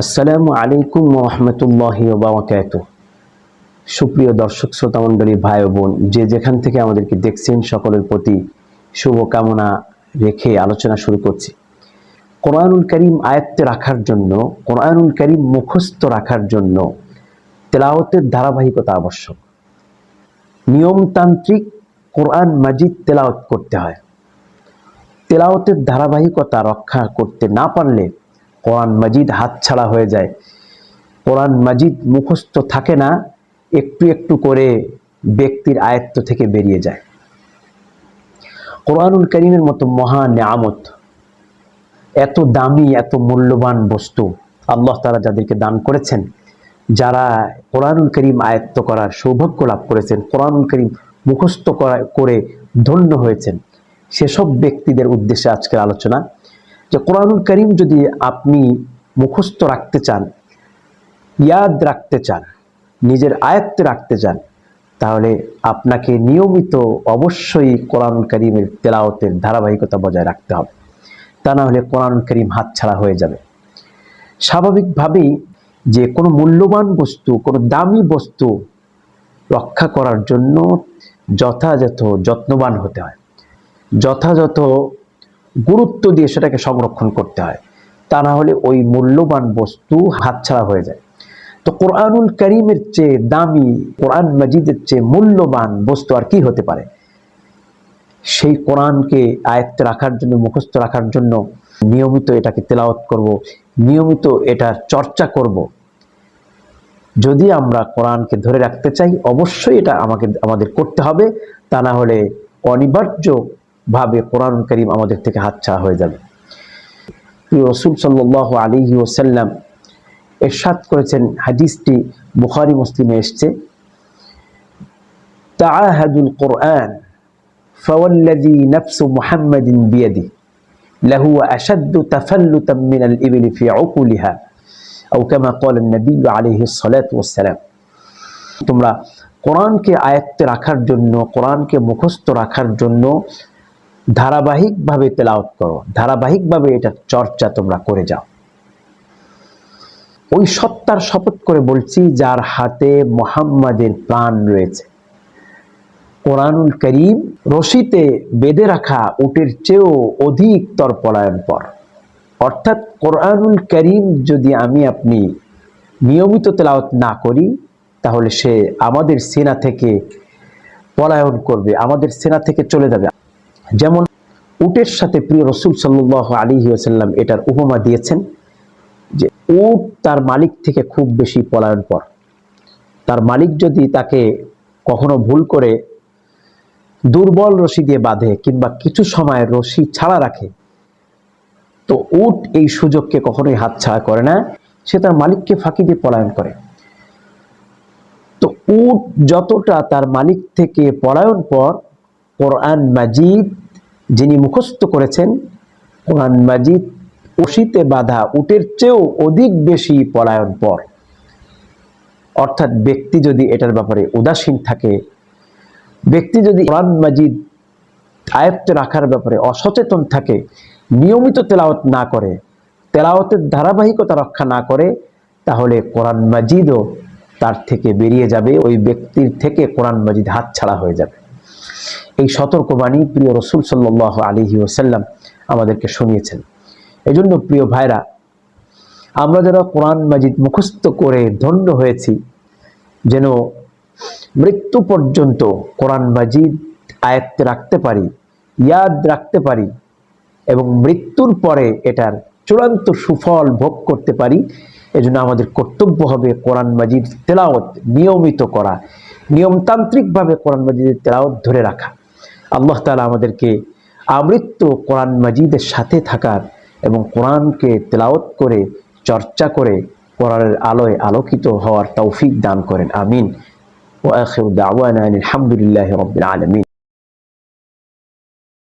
আসসালামু আলাইকুম রহমতুল্লাহি বারাকাত সুপ্রিয় দর্শক, শ্রোতা মণ্ডলী, ভাই বোন, যে যেখান থেকে আমাদেরকে দেখছেন, সকলের প্রতি শুভকামনা রেখে আলোচনা শুরু করছি। কোরআনুল করিম আয়ত্তে রাখার জন্য, কোরআনুল করিম মুখস্থ রাখার জন্য তেলাওয়াতের ধারাবাহিকতা আবশ্যক। নিয়মতান্ত্রিক কোরআন মাজিদ তেলাওয়াত করতে হয়। তেলাওয়াতের ধারাবাহিকতা রক্ষা করতে না পারলে কোরআন মাজিদ হাতছাড়া হয়ে যায়। কোরআন মাজিদ মুখস্থ থাকে না, একটু একটু করে ব্যক্তির আয়ত্ত থেকে বেরিয়ে যায়। কোরআনুল করিমের মতো মহা নেয়ামত, এত দামি, এত মূল্যবান বস্তু আল্লাহ তারা যাদেরকে দান করেছেন, যারা কোরআনুল করিম আয়ত্ত করার সৌভাগ্য লাভ করেছেন, কোরআনুল করিম মুখস্থ করা, করে ধন্য হয়েছেন, সেসব ব্যক্তিদের উদ্দেশ্যে আজকের আলোচনা যে কোরআনুল করিম যদি আপনি মুখস্থ রাখতে চান, ইয়াদ রাখতে চান, নিজের আয়ত্তে রাখতে চান, তাহলে আপনাকে নিয়মিত অবশ্যই কোরআনুল করিমের তেলাওতের ধারাবাহিকতা বজায় রাখতে হবে। তা না হলে কোরআনুল করিম হাতছাড়া হয়ে যাবে। স্বাভাবিকভাবেই যে কোনো মূল্যবান বস্তু, কোনো দামি বস্তু রক্ষা করার জন্য যথাযথ যত্নবান হতে হয়। যথাযথ গুরুত্ব দিয়ে সেটাকে সংরক্ষণ করতে হয়। তা না হলে ওই মূল্যবান বস্তু হাতছাড়া হয়ে যায়। তো কোরআনুল করিমের চেয়ে দামি, কোরআন মজিদের চেয়ে মূল্যবান বস্তু আর কি হতে পারে? সেই কোরআনকে আয়ত্তে রাখার জন্য, মুখস্থ রাখার জন্য নিয়মিত এটাকে তেলাওয়াত করব, নিয়মিত এটা চর্চা করব। যদি আমরা কোরআনকে ধরে রাখতে চাই, অবশ্যই এটা আমাকে, আমাদের করতে হবে। তা না হলে অনিবার্যভাবে কোরআন করিম আমাদের থেকে হাতছাড়া হয়ে যাবে প্রিয় রসুল সাল্লাহ আলী ওসাল্লাম এরশাদ করেছেন হাদিসটি বুখারি মুসলিমে এসছে তাআহাদুল কোরআন فوالذي نفس محمد بيده لهو أشد تفلتا من الإبل في عقولها أو كما قال النبي عليه الصلاة والسلام তোমরা কোরআনকে আয়ত্তে রাখার জন্য কোরআনকে মুখস্থ রাখার জন্য ধারাবাহিকভাবে তেলাওয়াত করো, ধারাবাহিকভাবে এটা চর্চা তোমরা করে যাও। ওই সত্তার শপথ করে বলছি, যার হাতে মোহাম্মদের প্রাণ রয়েছে। কোরআনুল করিম রশিতে বেঁধে রাখা উটের চেয়েও অধিকতর পলায়ন পর। অর্থাৎ কোরআনুল করিম যদি আমি আপনি নিয়মিত তেলাওয়াত না করি, তাহলে সে আমাদের সেনা থেকে পলায়ন করবে, আমাদের সেনা থেকে চলে যাবে। যেমন উটের সাথে প্রিয় রসুল সাল্লাহ আলী ওসাল্লাম এটার উপমা দিয়েছেন যে উট তার মালিক থেকে খুব বেশি পলায়ন পর তার মালিক যদি তাকে কখনো ভুল করে দুর্বল রশি দিয়ে বাঁধে কিংবা কিছু সময় রশি ছাড়া রাখে, তো উট এই সুযোগকে কখনোই হাত ছাড়া করে না। সে তার মালিককে ফাঁকি দিয়ে পলায়ন করে। তো উট যতটা তার মালিক থেকে পলায়ন পর কোরআন মাজিদ যিনি মুখস্থ করেছেন, কোরআন মাজিদ ওশিতে বাধা, উটের চেয়েও অধিক বেশি পলায়ন পর অর্থাৎ ব্যক্তি যদি এটার ব্যাপারে উদাসীন থাকে, ব্যক্তি যদি কোরআন মাজিদ আয়ত্তে রাখার ব্যাপারে অসচেতন থাকে, নিয়মিত তেলাওত না করে তেলাওতের ধারাবাহিকতা রক্ষা না করে, তাহলে কোরআন মাজিদও তার থেকে বেরিয়ে যাবে, ওই ব্যক্তির থেকে কোরআন মাজিদ হাত ছাড়া হয়ে যাবে। এই সতর্কবাণী প্রিয় রসুল সাল্লাহ আলিহি ওসাল্লাম আমাদেরকে শুনিয়েছেন। এই জন্য প্রিয় ভাইরা, আমরা যারা কোরআন মাজিদ মুখস্থ করে ধন্য হয়েছি, যেন মৃত্যু পর্যন্ত কোরআন মাজিদ আয়ত্তে রাখতে পারি, ইয়াদ রাখতে পারি, এবং মৃত্যুর পরে এটার চূড়ান্ত সুফল ভোগ করতে পারি, এজন্য আমাদের কর্তব্য হবে কোরআন মাজিদ তেলাওয়াত নিয়মিত করা, নিয়মতান্ত্রিকভাবে কোরআন মাজিদের তেলাওয়াত ধরে রাখা। আল্লাহ তালা আমাদেরকে আমৃত্য কোরআন মাজিদের সাথে থাকার এবং কোরআনকে তেলাওত করে, চর্চা করে কোরআনের আলোয় আলোকিত হওয়ার তৌফিক দান করেন। আমিন। দাওয়ানা আলহামদুলিল্লাহ রবিন আলমিন।